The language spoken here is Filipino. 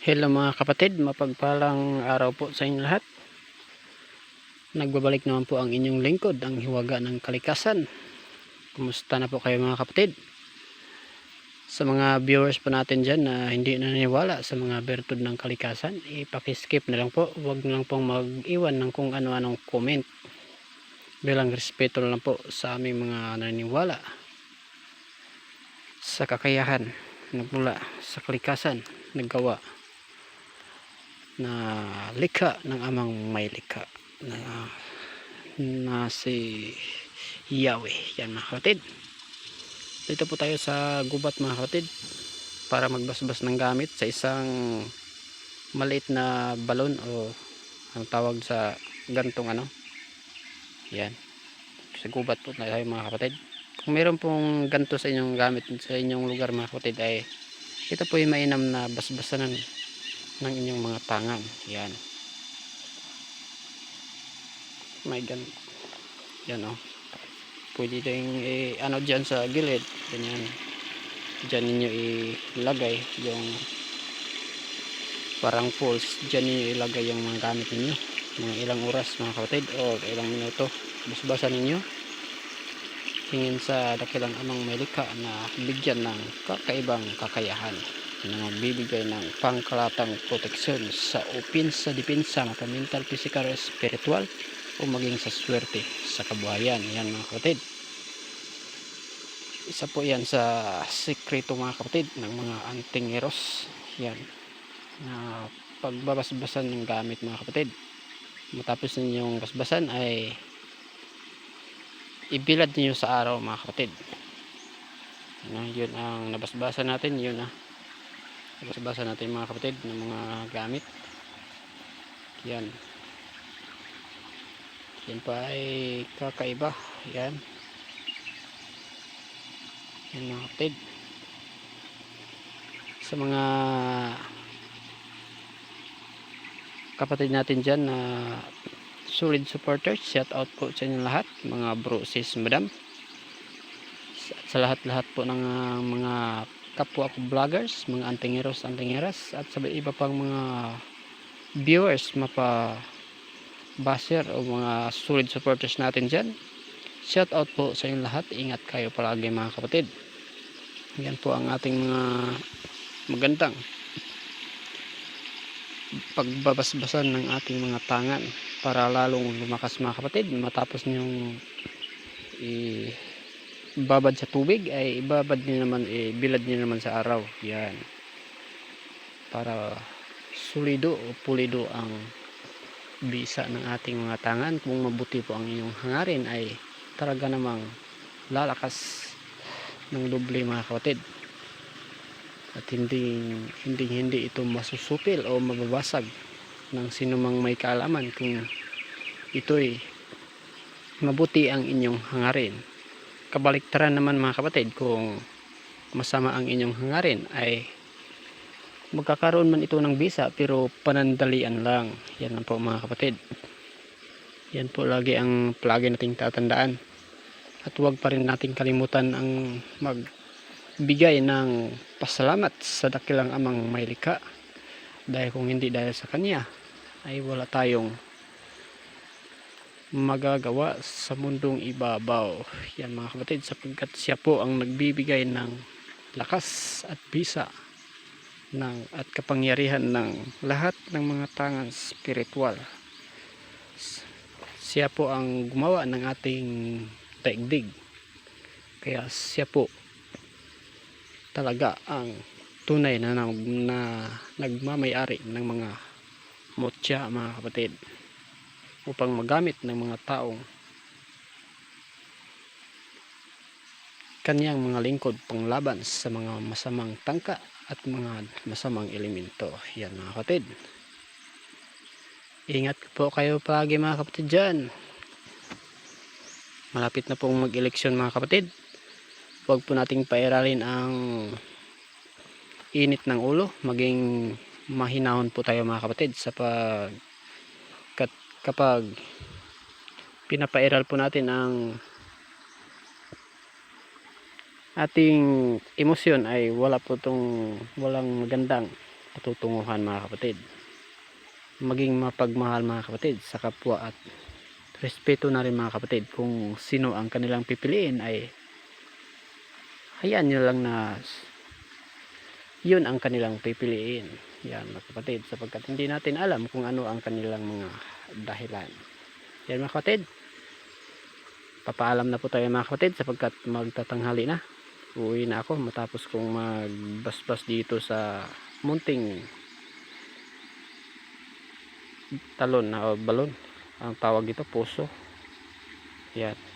Hello mga kapatid, mapagpalang araw po sa inyo lahat. Nagbabalik naman po ang inyong lingkod, ang hiwaga ng kalikasan. Kumusta na po kayo mga kapatid? Sa mga viewers po natin dyan na hindi naniniwala sa mga bertud ng kalikasan, ipakiskip na lang po. Huwag na lang pong mag-iwan ng kung ano-anong comment. Bilang respeto na lang po sa aming mga naniniwala sa kakayahan nagmula sa kalikasan naggawa na likha ng amang may likha na, na si Yahweh. Yan mga kapatid. Dito po tayo sa gubat mga kapatid para magbasbas ng gamit sa isang maliit na balon o ang tawag sa gantong ano. Yan. Sa gubat po tayo mga kapatid. Kung meron pong ganto sa inyong gamit sa inyong lugar mga kapatid ay ito po yung mainam na basbasanan ng inyong mga tangan. Yan. May gan yan o oh. pwede din i ano dyan sa gilid. Ganyan. Dyan ninyo ilagay yung parang poles dyan ninyo ilagay yung mga gamit ninyo. Mga ilang oras mga kapatid o ilang minuto. Basbasan ninyo. Tingin sa dakilang amang may na bigyan ng kakaibang kakayahan na magbibigay ng pangkalatang proteksyon sa upinsa dipinsa mata mental, physical, spiritual o maging sa swerte sa kabuhayan. Yan mga kapatid. Isa po yan sa sikreto mga kapatid ng mga antingeros. Yan. Na pagbabasbasan ng gamit mga kapatid. Matapos ninyong basbasan ay ibilad niyo sa araw mga kapatid. Ano, yun ang nabasbasa natin. Yun ah nabasbasa natin mga kapatid ng mga gamit. Yan. Yan pa ay kakaiba. Yan. Yan mga kapatid. Sa mga kapatid natin dyan na solid supporters shout out po sa inyo lahat mga bro sis madam. Sa lahat-lahat po ng uh, mga kapwa ko vloggers mga antingeros antingeras at sa iba pang mga viewers mapa baser o mga solid supporters natin dyan. Shout out po sa inyo lahat. Ingat kayo palagi mga kapatid. Yan po ang ating mga magandang pagbabasbasan ng ating mga tangan para lalong lumakas mga kapatid matapos nyong ibabad sa tubig ay ibabad nyo naman ibilad nyo naman sa araw. Yan. Para sulido o pulido ang bisa ng ating mga tangan. Kung mabuti po ang inyong hangarin ay talaga namang lalakas ng doble mga kapatid. At hindi hindi hindi ito masusupil o mababasag ng sinumang may kaalaman kung ito'y mabuti ang inyong hangarin kabaliktaran naman mga kapatid kung masama ang inyong hangarin ay magkakaroon man ito ng bisa pero panandalian lang. Yan lang po mga kapatid. Yan po lagi ang palagi nating tatandaan. At huwag pa rin nating kalimutan ang mag bigay ng pasalamat sa dakilang amang may likha dahil kung hindi dahil sa kanya ay wala tayong magagawa sa mundong ibabaw. Yan mga kapatid sapagkat siya po ang nagbibigay ng lakas at bisa ng, at kapangyarihan ng lahat ng mga tangan spiritual. Siya po ang gumawa ng ating daigdig. Kaya siya po talaga ang tunay na, na, na nagmamayari ng mga mutya mga kapatid upang magamit ng mga taong kanyang mga lingkod panglaban sa mga masamang tangka at mga masamang elemento. Yan mga kapatid. Ingat po kayo palagi mga kapatid dyan. Malapit na pong mag eleksyon mga kapatid. Huwag po nating pairalin ang init ng ulo. Maging mahinahon po tayo mga kapatid sa pag kapag pinapairal po natin ang ating emosyon ay wala po tong walang magandang patutunguhan mga kapatid. Maging mapagmahal mga kapatid sa kapwa at respeto na rin mga kapatid. Kung sino ang kanilang pipiliin ay hayaan nyo lang na yun ang kanilang pipiliin. Yan mga kapatid sapagkat hindi natin alam kung ano ang kanilang mga dahilan. Yan mga kapatid. Papaalam na po tayo mga kapatid sapagkat magtatanghali na. Uwi na ako matapos kong magbasbas dito sa munting talon na balon. Ang tawag dito puso. Yan